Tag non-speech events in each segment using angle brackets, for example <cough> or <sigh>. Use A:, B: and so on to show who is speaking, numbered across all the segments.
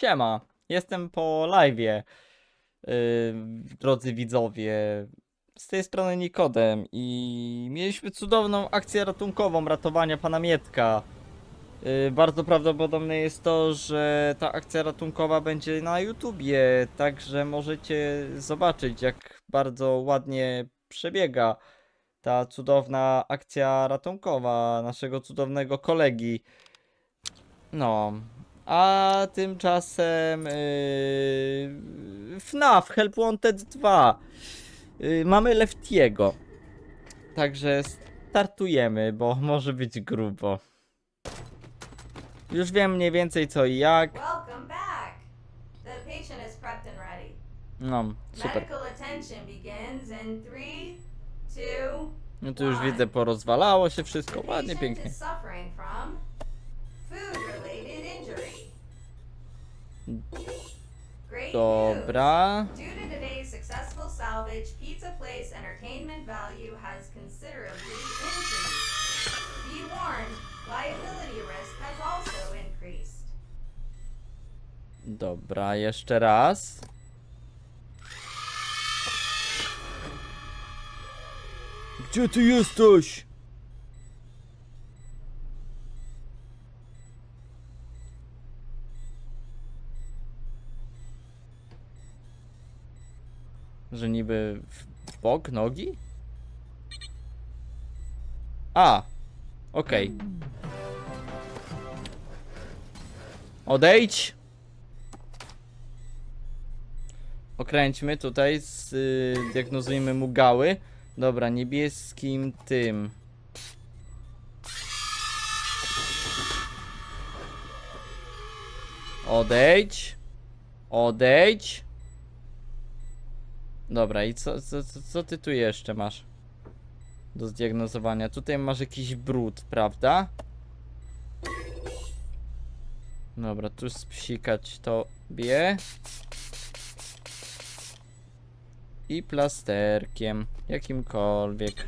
A: Siema, jestem po live'ie, yy, drodzy widzowie. Z tej strony Nikodem i mieliśmy cudowną akcję ratunkową ratowania pana Mietka. Yy, bardzo prawdopodobne jest to, że ta akcja ratunkowa będzie na YouTubie, także możecie zobaczyć jak bardzo ładnie przebiega ta cudowna akcja ratunkowa naszego cudownego kolegi. No, a tymczasem yy, FNAF Help Wanted 2 yy, mamy Leftiego. Także startujemy, bo może być grubo. Już wiem mniej więcej co i jak.
B: Welcome back. The patient is prepped and ready.
A: No, super.
B: Medical attention begins in three, two.
A: No tu już widzę porozwalało się wszystko, ładnie, pięknie.
B: is suffering from increased.
A: Dobra, jeszcze raz. Gdzie ty jesteś? Że niby w bok nogi? A, okej. Odejdź. Okręćmy tutaj, z, y, diagnozujmy mu gały. Dobra, niebieskim tym. Odejdź. Odejdź. Dobra, i co, co, co, co ty tu jeszcze masz? Do zdiagnozowania. Tutaj masz jakiś brud, prawda? Dobra, tu spsikać tobie. I plasterkiem. Jakimkolwiek.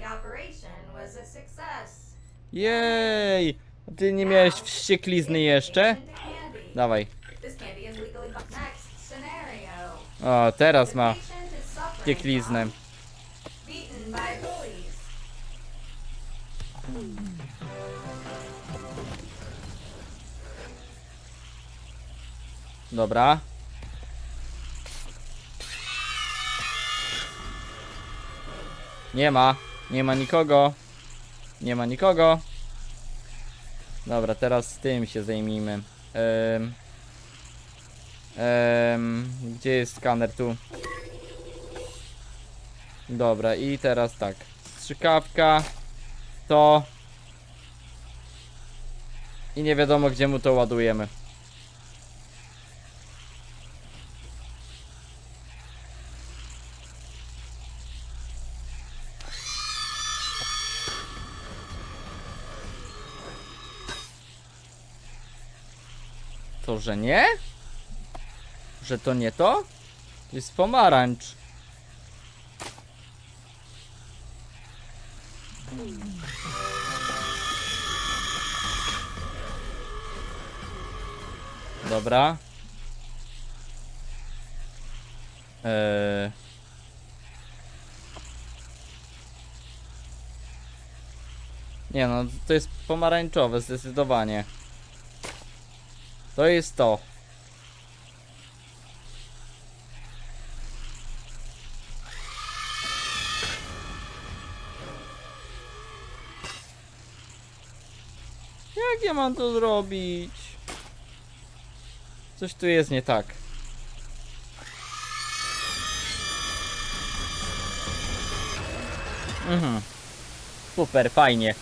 A: Jej! Ty nie miałeś wścieklizny jeszcze? Dawaj. O, teraz ma Dobra. Nie ma. Nie ma nikogo. Nie ma nikogo. Dobra, teraz z tym się zajmijmy. Em, gdzie jest skaner tu? Dobra, i teraz tak. Strzykawka. To. I nie wiadomo gdzie mu to ładujemy. To, że nie? Że to nie to? To jest pomarańcz. Dobra. Eee. Nie no, to jest pomarańczowe zdecydowanie. To jest to. Jak ja mam to zrobić? Coś tu jest nie tak. Mhm. Super, fajnie.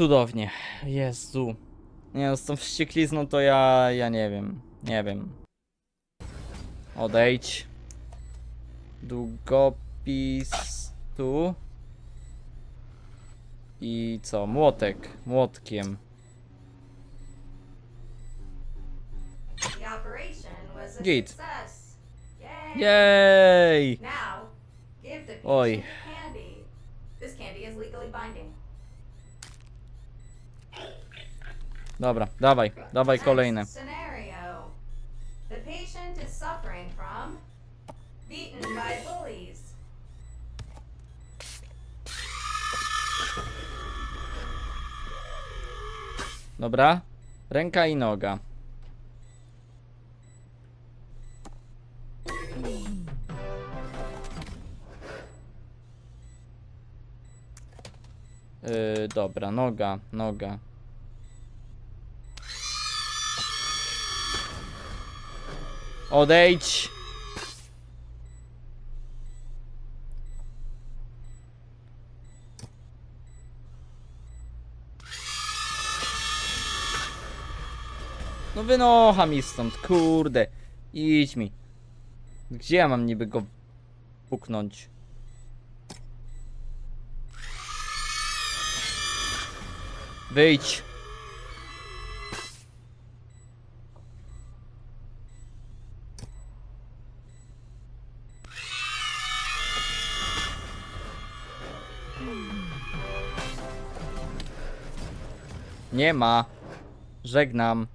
A: Cudownie. Jezu. Nie no, z tą wścieklizną to ja, ja nie wiem. Nie wiem. Odejdź. Długopis tu. I co? Młotek. Młotkiem.
B: The
A: Git. Jej!
B: The patient
A: Oj.
B: is.
A: Dobra, dawaj, dawaj kolejne.
B: Scenario. suffering from beaten by bullies.
A: Dobra. Ręka i noga. Yy, dobra, noga, noga. Odejdź! Wynocha mi stąd, kurde. Idź mi. Gdzie ja mam niby go puknąć? Wyjdź. Nie ma. Żegnam.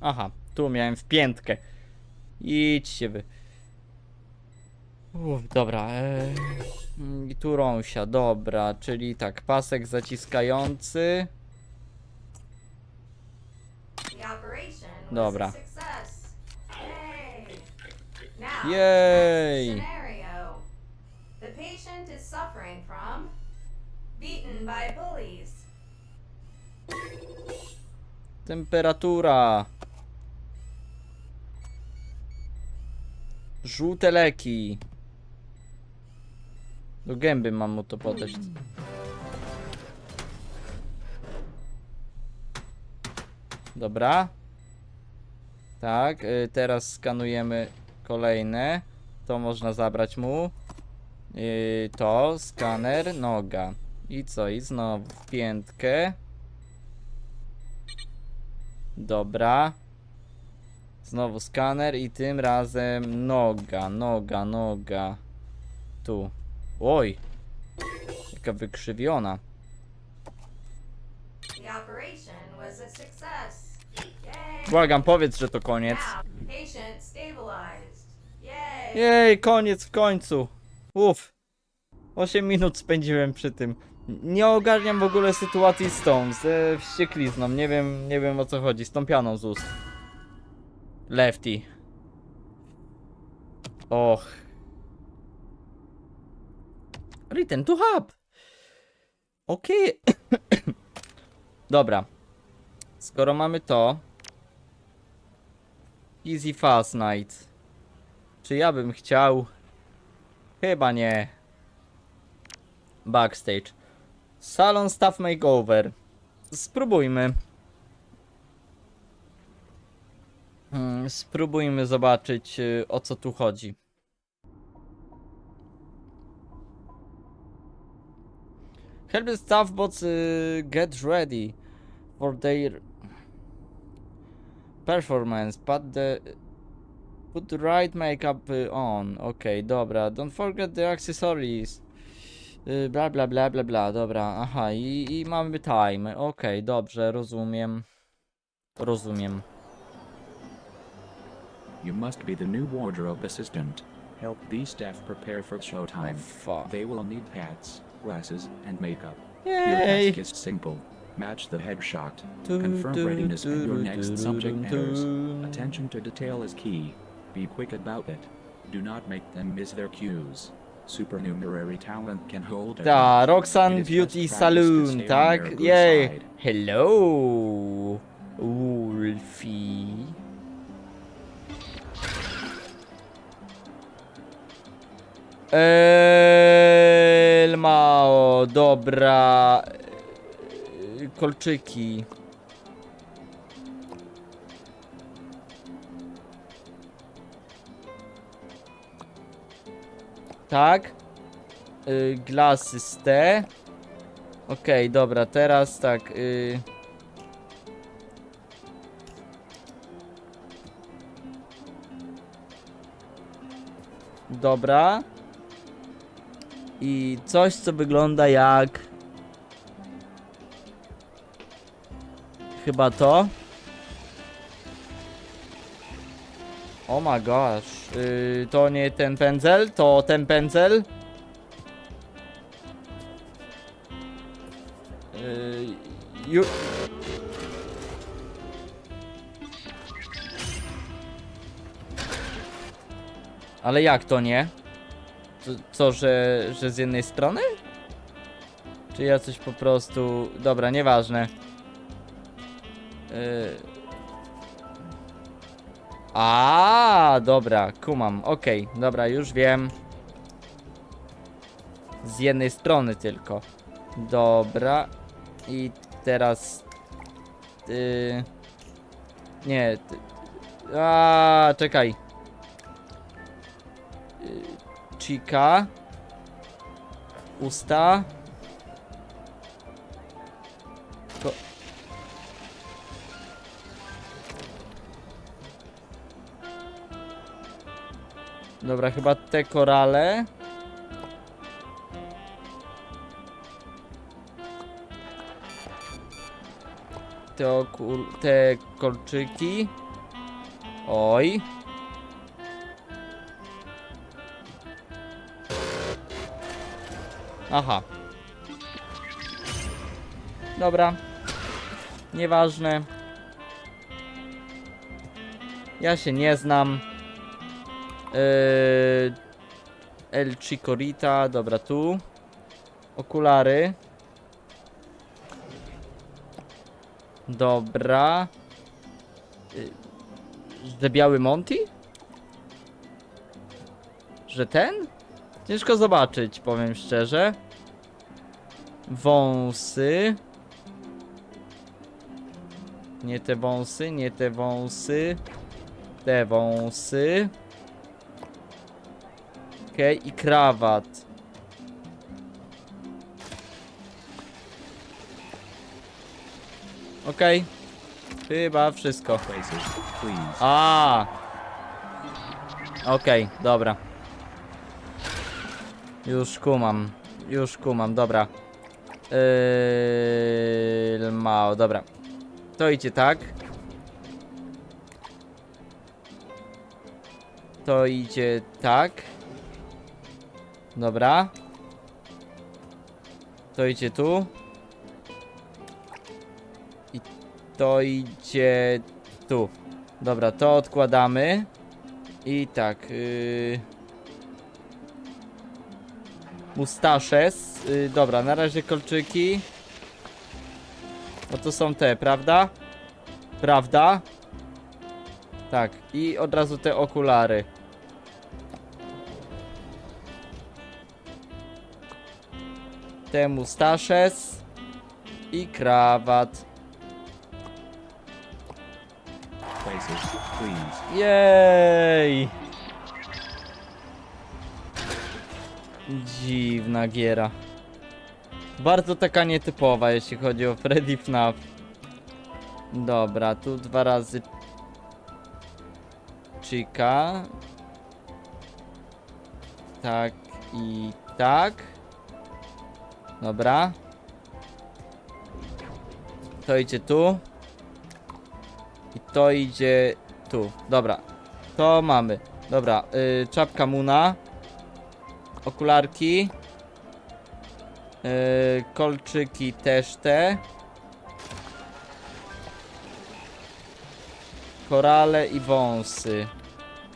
A: Aha, tu miałem w piętkę. Idźcie wy. Uff, dobra. E... I tu rąsia, dobra, czyli tak, pasek zaciskający. Dobra.
B: The patient is suffering from beaten by bullies.
A: Temperatura. Żółte leki. Do gęby mam mu to podać. Dobra. Tak, y, teraz skanujemy kolejne. To można zabrać mu. Y, To, skaner, noga. I co? I znowu w piętkę. Dobra. Znowu skaner i tym razem noga, noga, noga. Tu. Oj. Jaka wykrzywiona. Błagam, powiedz, że to koniec. Jej, koniec w końcu. Uff. 8 minut spędziłem przy tym. Nie ogarniam w ogóle sytuacji z tą, z wścieklizną. Nie wiem, nie wiem o co chodzi. Z tą pianą z ust. Lefty. Och. Return to hub. Okej. <coughs> Dobra. Skoro mamy to. Easy Fast Night. Czy ja bym chciał? Chyba nie. Backstage. Salon Staff Makeover. Spróbujmy. Hmm, spróbujmy zobaczyć y, o co tu chodzi. Help the staff bots y, get ready for their performance. Put the put the right makeup y, on. Okej, dobra. Don't forget the accessories. Bla bla bla bla bla, dobra, aha, i, i mamy time. Okej, dobrze, rozumiem. Rozumiem.
C: You must be the new wardrobe assistant. Help these staff prepare for
A: Oh,
C: showtime.
A: fuck.
C: They will need hats, glasses, and makeup. Your
A: Yay!
C: task is simple. Match the headshot. Confirm readiness and your next subject
A: du.
C: Attention to detail is key. Be quick about it. Do not make them miss their cues. Supernumerary talent can hold
A: Ta,
C: grudge.
A: Roxanne Beauty
C: best practice to
A: Saloon,
C: stay on their
A: tak? Jej!
C: side.
A: Hello! Ulfi. Elmao, dobra. Yy, Kolczyki. Tak. Y, glasy z te. Okej, dobra, teraz tak. Y... Dobra. I coś, co wygląda jak. Chyba to. Oh my gosh. Yy, to nie ten pędzel, to ten pędzel. Yy, ju... Ale jak to nie? Co, że, że z jednej strony? Czy ja coś po prostu... Dobra, nieważne. Yy... A, dobra, kumam. Okej, dobra, już wiem. Z jednej strony tylko. Dobra. I teraz. Yy... Nie. A, czekaj. Chica. Usta. Ko Dobra, chyba te korale. Te, okul te kolczyki. Oj. Aha. Dobra. Nieważne. Ja się nie znam. Yy, El Chikorita, dobra tu. Okulary. Dobra. Yy, że biały Monty? Że ten? Ciężko zobaczyć, powiem szczerze. Wąsy. Nie te wąsy, nie te wąsy. Te wąsy. Okej, i krawat. Okej. Chyba wszystko. A. Okej, dobra. Już kumam. Już kumam, dobra. Yy, mało, dobra. To idzie tak. To idzie tak. Dobra. To idzie tu. I to idzie tu. Dobra, to odkładamy. I tak. Yy... Mustashes. Yy, dobra, na razie kolczyki. No to są te, prawda? Prawda? Tak, i od razu te okulary. Te mustashes. I krawat. Jej! Dziwna giera. Bardzo taka nietypowa, jeśli chodzi o Freddy FNAF. Dobra, tu dwa razy Chica. Tak i tak. Dobra. To idzie tu. I to idzie tu. Dobra. To mamy. Dobra. Y, czapka Muna. Okularki. Y, kolczyki też te. Korale i wąsy.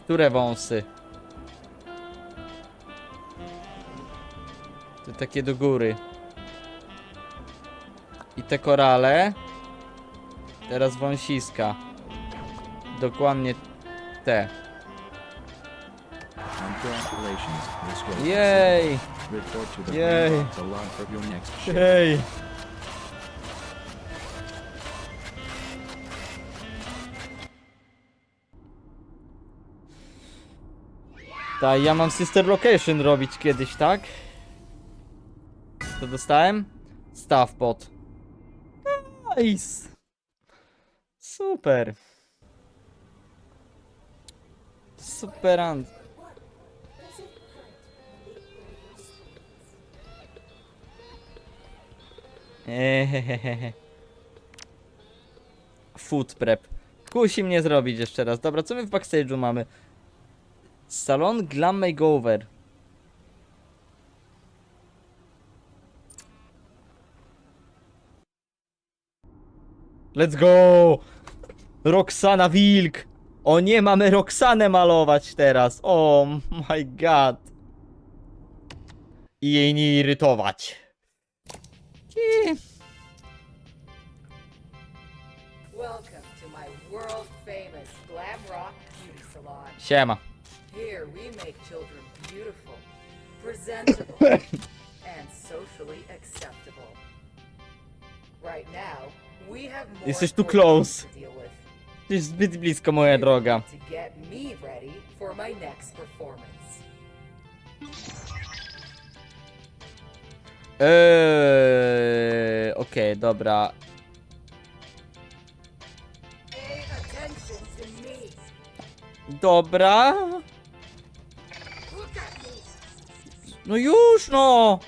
A: Które wąsy? Te takie do góry. I te korale. Teraz wąsiska. Dokładnie te.
C: Next shift.
A: Hej! Tak, ja mam Sister Location robić kiedyś, tak? Co dostałem? Staw pod. Nice! Super! Superant. Ehehehe. food prep. Kusi mnie zrobić jeszcze raz. Dobra, co my w backstage'u mamy? Salon Glam Makeover. Let's go! Roxana Wilk! O nie, mamy Roxanę malować teraz. O my god. I jej nie irytować. I...
D: Welcome to my world famous glam rock beauty salon.
A: Siema.
D: Here we make children beautiful, presentable, <laughs> and socially acceptable. Right now, we have more
A: Jesteś tu close.
D: things to deal with.
A: Jesteś zbyt blisko, moja droga.
D: To get me ready for my next performance.
A: Eee, okej, dobra.
D: Me.
A: Dobra.
D: Me.
A: No już no!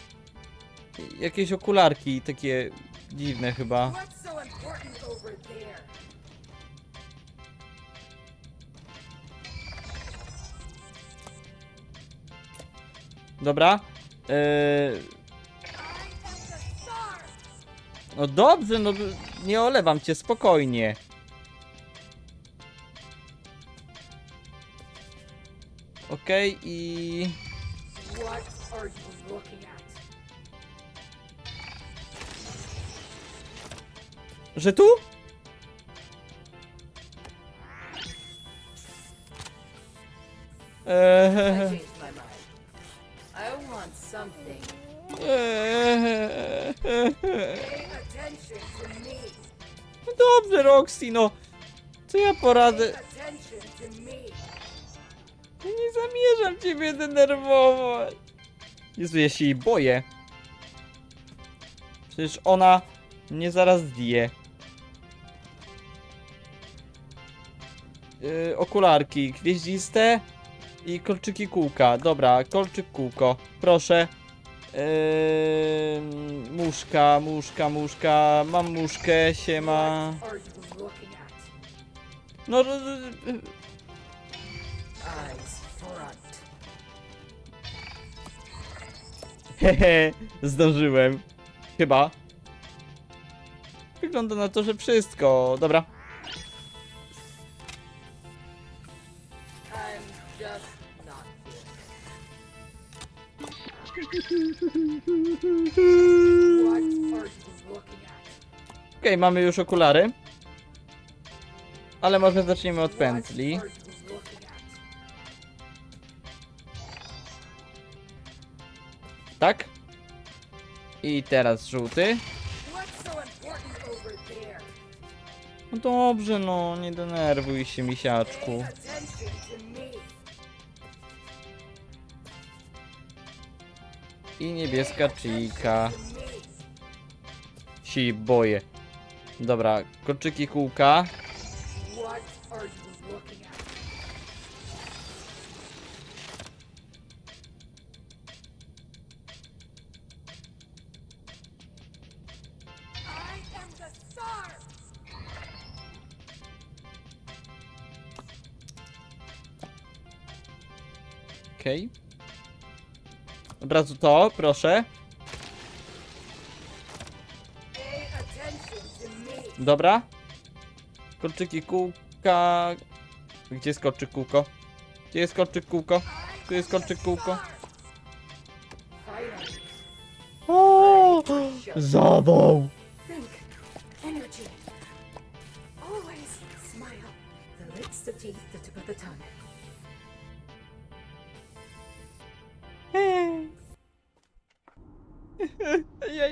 A: Jakieś okularki takie dziwne chyba. Dobra. Eee, no dobrze, no nie olewam cię, spokojnie. Okej i...
D: Looking at?
A: Że tu?
D: I
A: Eee, Roxy, no. Co ja poradzę? Ja nie zamierzam ciebie denerwować. Jezu, ja się jej boję. Przecież ona mnie zaraz zje. Yy, okularki gwieździste i kolczyki kółka. Dobra, kolczyk kółko. Proszę. Yy, muszka, muszka, muszka. Mam muszkę, siema. No, r-
D: Eyes front.
A: Hehe, zdążyłem. Chyba. Wygląda na to, że wszystko. Dobra. Okej, mamy już okulary. Ale może zaczniemy od pędzli. Tak? I teraz żółty. No dobrze, no, nie denerwuj się, misiaczku. I niebieska
D: me.
A: Si boję. Dobra, kolczyki kółka.
D: What are
A: Od razu to, proszę. Dobra. Kolczyki kółka. Gdzie jest kolczyk kółko? Gdzie jest kolczyk kółko? Tu jest kolczyk kółko. O, zawał.
D: Always smile. The lips, the teeth, the tip of the tongue.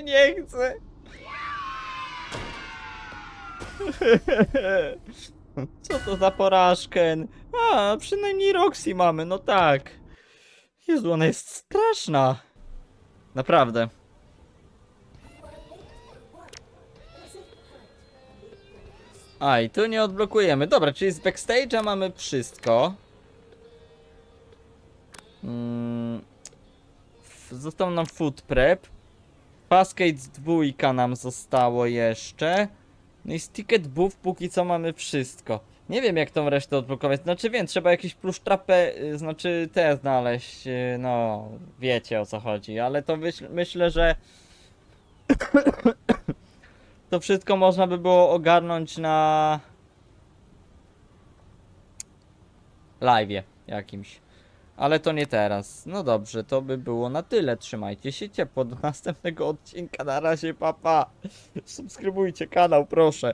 A: Nie chcę. <laughs> Co to za porażkę? A, przynajmniej Roxy mamy, no tak. Jezu, ona jest straszna. Naprawdę. A, i tu nie odblokujemy. Dobra, czyli z backstage'a mamy wszystko. Mm, został nam food prep. Cascades dwójka nam zostało jeszcze. No i z Ticket Buff póki co mamy wszystko. Nie wiem jak tą resztę odblokować. Znaczy wiem, trzeba jakieś plusztrapę, y, znaczy te znaleźć, y, no wiecie o co chodzi, ale to myśl, myślę, że <coughs> to wszystko można by było ogarnąć na live'ie jakimś. Ale to nie teraz. No dobrze, to by było na tyle. Trzymajcie się ciepło do <laughs> następnego odcinka. Na razie, papa. Subskrybujcie kanał, proszę.